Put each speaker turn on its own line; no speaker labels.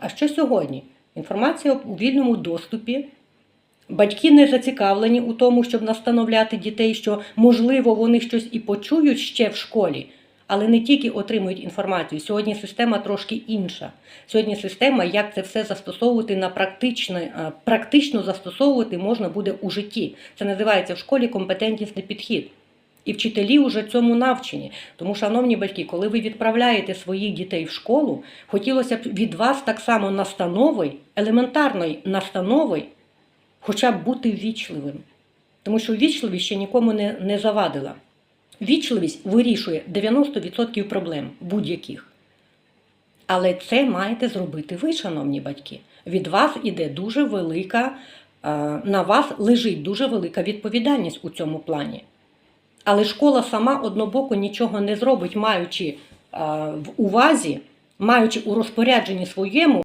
А що сьогодні? Інформація у вільному доступі. Батьки не зацікавлені у тому, щоб настановляти дітей, що можливо вони щось і почують ще в школі, але не тільки отримують інформацію. Сьогодні система трошки інша. Сьогодні система, як це все застосовувати на практичне, е, практично застосовувати можна буде у житті. Це називається в школі компетентнісний підхід. І вчителі вже цьому навчені. Тому, шановні батьки, коли ви відправляєте своїх дітей в школу, хотілося б від вас так само настанови, елементарної настанови, хоча б бути ввічливим. Тому що ввічливість ще нікому не, не завадила. Ввічливість вирішує 90% проблем будь-яких. Але це маєте зробити ви, шановні батьки. Від вас іде дуже велика, на вас лежить дуже велика відповідальність у цьому плані. Але школа сама однобоко нічого не зробить, маючи е, в увазі, маючи у розпорядженні своєму